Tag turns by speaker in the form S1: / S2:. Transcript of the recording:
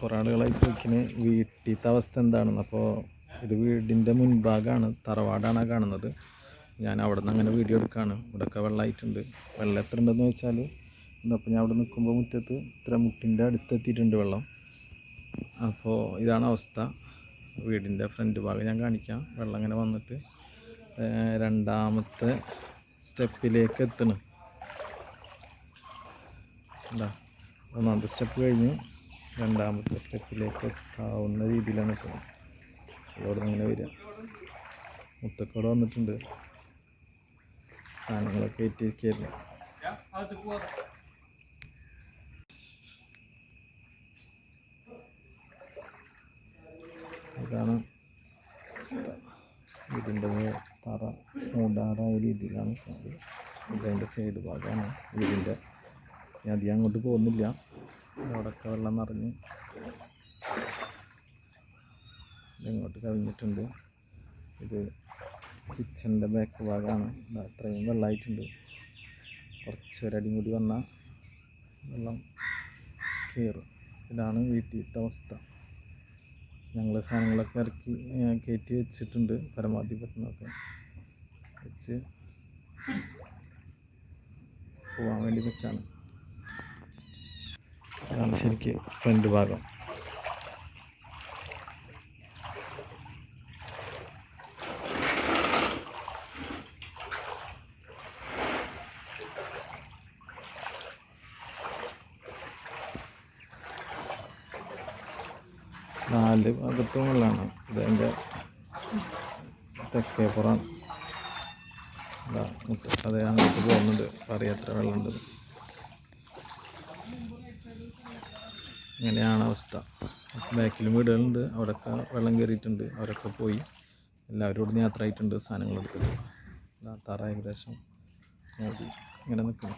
S1: കുറേ ആളുകളായി ചോദിക്കുന്നത് വീട്ടിലത്തെ അവസ്ഥ എന്താണെന്ന്. അപ്പോൾ ഇത് വീടിന്റെ മുൻഭാഗമാണ് തറവാടാണ് കാണുന്നത്. ഞാൻ അവിടെ നിന്ന് അങ്ങനെ വീഡിയോ എടുക്കുകയാണ് ഇവിടെയൊക്കെ വെള്ളമായിട്ടുണ്ട്. വെള്ളം എത്ര ഉണ്ടെന്ന് വെച്ചാൽ ഇന്നപ്പോൾ ഞാൻ അവിടെ നിൽക്കുമ്പോൾ മുറ്റത്ത് ഇത്ര മുട്ടിന്റെ അടുത്തെത്തിയിട്ടുണ്ട് വെള്ളം. അപ്പോൾ ഇതാണ് അവസ്ഥ. വീടിന്റെ ഫ്രണ്ട് ഭാഗം ഞാൻ കാണിക്കാം. വെള്ളം അങ്ങനെ വന്നിട്ട് രണ്ടാമത്തെ സ്റ്റെപ്പിലേക്ക് എത്തണം. ഒന്നാമത്തെ സ്റ്റെപ്പ് കഴിഞ്ഞ് രണ്ടാമത്തെ സ്റ്റെപ്പിലേക്ക് എത്താവുന്ന രീതിയിലാണ് ഇപ്പോൾ അതോടെ ഇങ്ങനെ വരിക. മുത്തക്കോട് വന്നിട്ടുണ്ട്. സാധനങ്ങളൊക്കെ ഏറ്റിരിക്കുകയായിരുന്നു. ഇതാണ് ഇതിന്റെ തറ മൂടാറായ രീതിയിലാണ് നിൽക്കുന്നത് ഇതിന്റെ സൈഡ് ഭാഗമാണ്. ഇതിന്റെ അധികം അങ്ങോട്ട് പോകുന്നില്ല. അവിടെയൊക്കെ വെള്ളം നിറഞ്ഞ് ഇങ്ങോട്ട് കവിഞ്ഞിട്ടുണ്ട് ഇത് കിച്ചണിന്റെ ബാക്ക് ഭാഗമാണ്. അത്രയും വെള്ളമായിട്ടുണ്ട്. കുറച്ച് ഒരടിയും കൂടി വന്നാൽ വെള്ളം കയറും. ഇതാണ് വീട്ടിലത്തെ അവസ്ഥ. ഞങ്ങൾ സാധനങ്ങളൊക്കെ ഇറക്കി കയറ്റി വെച്ചിട്ടുണ്ട്. പരമാവധി പറ്റുന്നതൊക്കെ വെച്ച് പോകാൻ വേണ്ടി നിൽക്കുകയാണ് അതാണ് ശരിക്ക് ഫ്രണ്ട് ഭാഗം. നാല് ഭാഗത്തും വെള്ളമാണ് ഇതെന്റെ തെക്കേപ്പുറം പുറം. അതെ അങ്ങോട്ട് പോകുന്നുണ്ട്. അറിയാത്ര വെള്ളം വെള്ളമുണ്ട്. ഇങ്ങനെയാണ് അവസ്ഥ. ബാക്കിലും വീടുകളുണ്ട് അവിടെയൊക്കെ വെള്ളം കയറിയിട്ടുണ്ട് അവരൊക്കെ പോയി. എല്ലാവരോടും യാത്ര ആയിട്ടുണ്ട് സാധനങ്ങൾ എടുത്തിട്ട് തറ ഏകദേശം ഇങ്ങനെ നിൽക്കുന്നു.